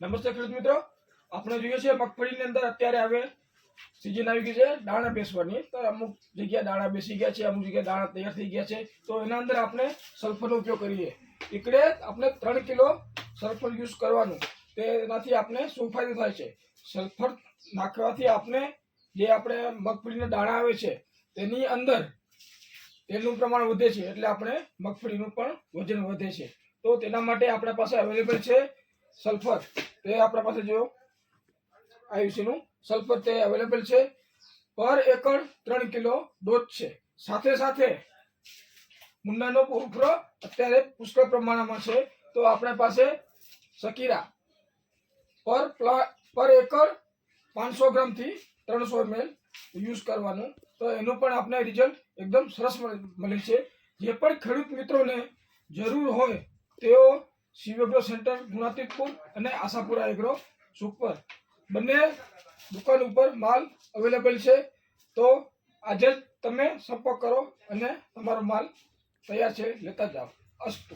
નમસ્તે ખેડૂત મિત્રો. આપણે જોઈએ છે મગફળીની અંદર અત્યારે હવે સિઝન આવી ગઈ છે દાણા બેસવાની. તો અમુક જગ્યાએ દાણા બેસી ગયા છે, અમુક જગ્યાએ દાણા તૈયાર થઈ ગયા છે. તો એના અંદર આપણે સલ્ફરનો ઉપયોગ કરીએ. એકડે આપણે ત્રણ કિલો સલ્ફર યુઝ કરવાનું. તેનાથી આપણે શું ફાયદો થાય છે? સલ્ફર નાખવાથી આપણે જે આપણે મગફળીના દાણા આવે છે, તેની અંદર તેલનું પ્રમાણ વધે છે. એટલે આપણે મગફળીનું પણ વજન વધે છે. તો તેના માટે આપણા પાસે અવેલેબલ છે સલ્ફર તે આપણા પાસે જો આયુસીનું સલ્ફર તે અવેલેબલ છે. પર એકર ત્રણ કિલો ડોઝ છે. સાથે સાથે મુન્નાનો ઉપરો અત્યારે પુષ્કળ પ્રમાણમાં છે. તો આપણા પાસે શકીરા પર પર એકર પાંચસો ગ્રામથી ત્રણસો એમએલ યુઝ કરવાનું. તો એનું પણ આપણે રિઝલ્ટ એકદમ સરસ મળે છે. જે પણ ખેડૂત મિત્રોને જરૂર હોય તેઓ શિવગ્રો સેન્ટર ગુણાતીતપુર અને આશાપુરા એગ્રો સુપર. બંને દુકાન ઉપર માલ અવેલેબલ છે. તો આજે જ તમે સંપર્ક કરો અને તમારો માલ તૈયાર છે. લેતા જાઓ. અસ્તુ.